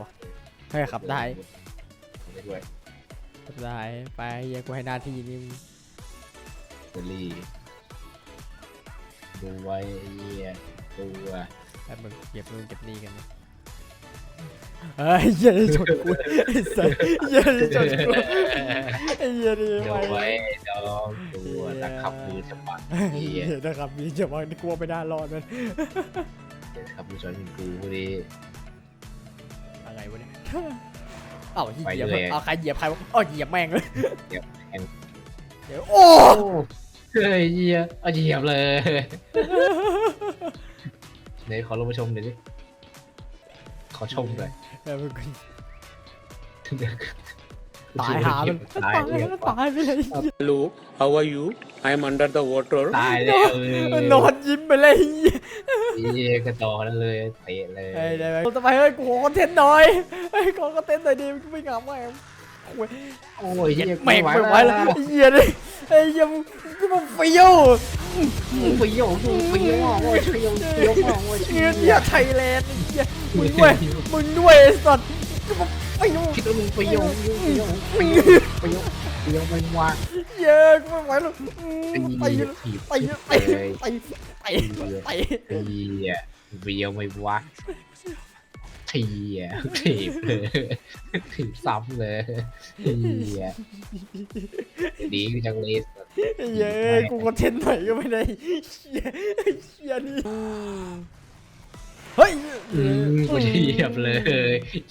วะให้ขับได้ไปด้วยขับได้ไปเหี้ยกูให้หน้าที่นี่มึงเบอร์รี่ดูไว้ไอ้เหี้ยดูอะแป๊บมึงเก็บนู่นเก็บนี่กันนะเฮ้ยเหี้ยจะชนกูไอ้สัสเหี้ยจะชนกูไอ้เหี้ยนี่ดูไปไว้ดองดูอะนักขับมือฉบับเหี้เหี้ยยนะครับมีจะมาที่กลัวไม่น่ารอดมัน เดี๋ยวขับมือชนกูพอดีอะไร วะเนี่ย เอ้าไปเหยียบเลย เอาใครเหยียบใครวะอ๋อเหยียบแม่งเลยเหยียบแม่งเดี๋ยวโอ้โอ้เฮ้ยเหี้ยเอาเหยียบเลยเดี๋ยวขอลงมาชมหน่อยดิขอชมเลยเออมึง ตายหามันตายตายเลยมันตายไปเลย Hello, how are you? I am under the water. ตายแล้วเออนอนยิ้มไปเลยเหี้ยเหี้ยกระจอกนั่นเลยเตะเลยเฮ้ยได้ไหมทำไมเฮ้ยกูขอคอนเทนต์หน่อยเฮ้ยขอคอนเทนต์หน่อยดิไม่งามแม่งโอ้ยโอ้ยเหี้ยแม่งไม่ไหวแล้วไอ้เหี้ยเลยไอ้เหี้ยมึงมึงมึงเฟี้ยวมึงไปโยกมึงไปโยกโอ้ยเชียวเชียวโอ้ยเหี้เชียยวเหี้ยไทยแลนด์ไอ้เหี้ยมึงด้วยมึงด้วยไอ้สัตว์ มึงเฟี้ยวคิดว่ามึงไปโยกไปโยกไปโยกไปโยกไปโยกไม่ว่าเหี้ยกูไม่ไหวแล้วอืมไปเลยถีบไปเลยไปเลยไปไปไปเฮียไปโยกไม่ว่าทีอะถีบเลยถีบซ้ำเลยเฮียดีกูจังเลยเย้กูคอนเทนต์หน่อยก็ไม่ได้เหี้ยเหี้ยนี่ เฮ้ยอืมกูจะเหยียบเลย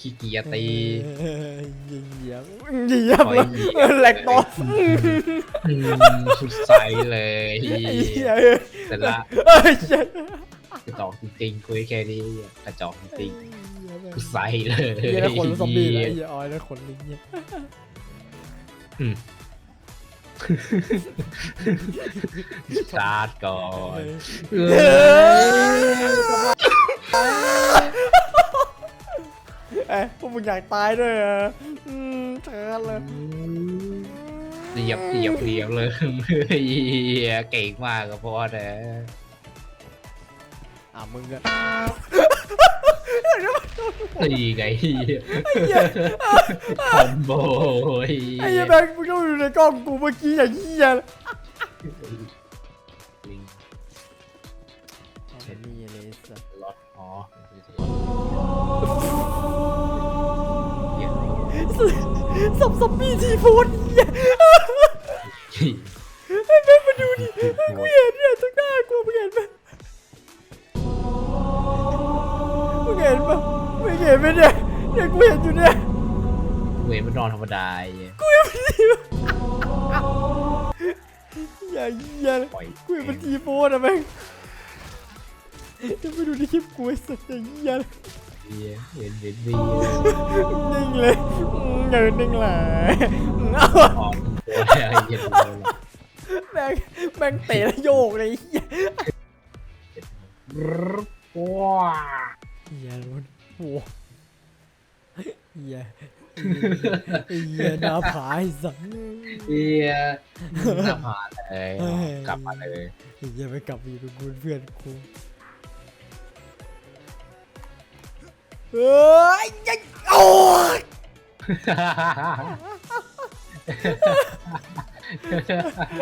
ขี้เกียจตีเหยียบเหยียบเลยแหลกต่ออืมสุดใสเลยไอ้เหี้ยเสร็จละเอ้ยเหี้ยกระจอกจริงๆคุยแค่นี้กระจอกจริงๆกูใส่เลยเหี้ยแล้วคนซอมบี้เลยเหี้ยออยแล้วคนลิงเหี้ยสตาร์ทก่อนเอ้ ยพวกมึงอยากตายด้วยเหรออืมเชิญเลยเหยียบเหยียบเหยียบเลยเฮียเก่งมากกับพ่อนะอะมึงอะตีไงเฮียคอมโบเฮีไอ้ย เหี้ยแบงค์มึงต้องอยู่ในกล้องกูเมื่อกี้อย่างเหี้ย เลยนี่เลยสัสรถอ๋อสับซอมบี้ทีโฟนเหี้ยไอ้แบงค์มาดูดิกูเห็นเนี่ยตรงหน้ากูมึงเห็นไหมมึงเห็นปะมึงเห็นไหมเนี่ยเนี่ยกูเห็นอยู่เนี่ยเวมันนอนธรรมดาไอ้เหี้ยกูยังไม่ได้อย่าเหี้ยเลยปล่อยกูเห็นเป็นทีโฟนอะแม่ง จะไปดูในคลิปกูไอ้สัสอย่าเหี้ยเลยเฮียเห็นเห็นดีนิ่งเลยอืมอย่านิ่งเลยอืมเอาอ่อนตัวไอ้เหี้ยแม่งแม่งเตะแล้วโยกเลยไอ้เหี้ยว้าเหี้ยมันโอ้เหี้ยไอ้เหี้ยหน้าผาไอ้สัสเฮียหน้าผาเลยกลับมาเลยไอ้เหี้ยไปกลับไปอยู่กับกูเพื่อนกู เอ้ยยัยโอ้ย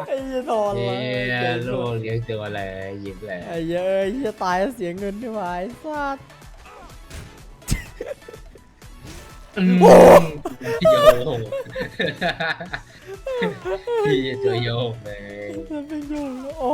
ไอ้เหี้ยทอนเฮีเลยลูกเลี้ยงตัวเลยยิ้มเลยไอ้เหี้ยเอ้ยเหี้ยตายแล้วเสียเงินด้วยวะไอ้สัสโอ้ โยกพี่ตัวโยกเลย มันเป็นโยงโอ้